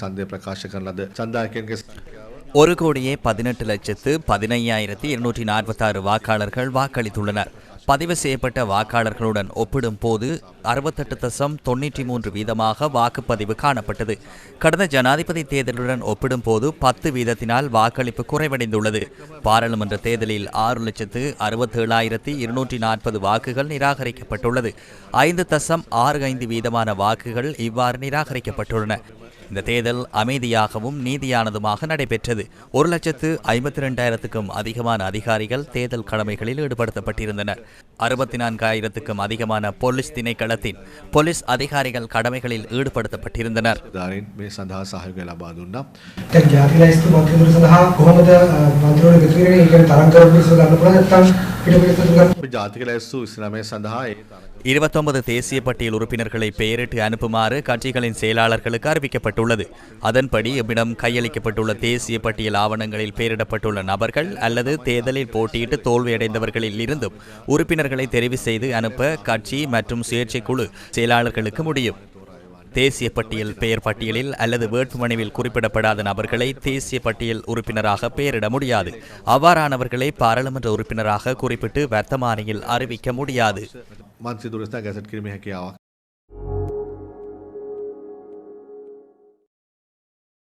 சந்தை பிரகாஷ். லது ஒரு கோடியே பதினெட்டு லட்சத்து பதினையாயிரத்தி இருநூற்றி நாற்பத்தாறு வாக்காளர்கள் வாக்களித்துள்ளனர். பதிவு செய்யப்பட்ட வாக்காளர்களுடன் ஒப்பிடும் போது அறுபத்தெட்டு தசம் தொன்னூற்றி மூன்று வீதமாக வாக்குப்பதிவு காணப்பட்டது. கடந்த ஜனாதிபதி தேர்தலுடன் ஒப்பிடும் போது பத்து வீதத்தினால் வாக்களிப்பு குறைவடைந்துள்ளது. பாராளுமன்ற தேர்தலில் ஆறு லட்சத்து அறுபத்தேழாயிரத்தி இருநூற்றி நாற்பது வாக்குகள் நிராகரிக்கப்பட்டுள்ளது. ஐந்து தசம் ஆறு ஐந்து வீதமான வாக்குகள் இவ்வாறு நிராகரிக்கப்பட்டுள்ளன. இந்த தேர்தல் அமைதியாகவும் நீதியானதுமாக நடைபெற்றது. ஒரு லட்சத்து ஐம்பத்தி ரெண்டாயிரத்துக்கும் அதிகமான அதிகாரிகள் தேர்தல் கடமைகளில் ஈடுபடுத்தப்பட்டிருந்தனர். அறுபத்தி நான்காயிரத்துக்கும் அதிகமான போலீஸ் திணைக்களத்தின் போலீஸ் அதிகாரிகள் கடமைகளில் ஈடுபடுத்தப்பட்டிருந்தனர். இருபத்தொன்பது தேசிய பட்டியல் உறுப்பினர்களை பெயரிட்டு அனுப்புமாறு கட்சிகளின் செயலாளர்களுக்கு அறிவிக்கப்பட்டுள்ளது. அதன்படி எம்மிடம் கையளிக்கப்பட்டுள்ள தேசிய பட்டியல் ஆவணங்களில் பெயரிடப்பட்டுள்ள நபர்கள் அல்லது தேர்தலில் போட்டியிட்டு தோல்வியடைந்தவர்களில் இருந்தும் உறுப்பினர்களை தெரிவு செய்து அனுப்ப கட்சி மற்றும் சுயேட்சை குழு செயலாளர்களுக்கு முடியும். தேசிய பட்டியல் பெயர் பட்டியலில் அல்லது வேட்புமனுவில் குறிப்பிடப்படாத நபர்களை தேசிய பட்டியல் உறுப்பினராக பெயரிட முடியாது. அவ்வாறானவர்களை பாராளுமன்ற உறுப்பினராக குறிப்பிட்டு வர்த்தமானியில் அறிவிக்க முடியாது.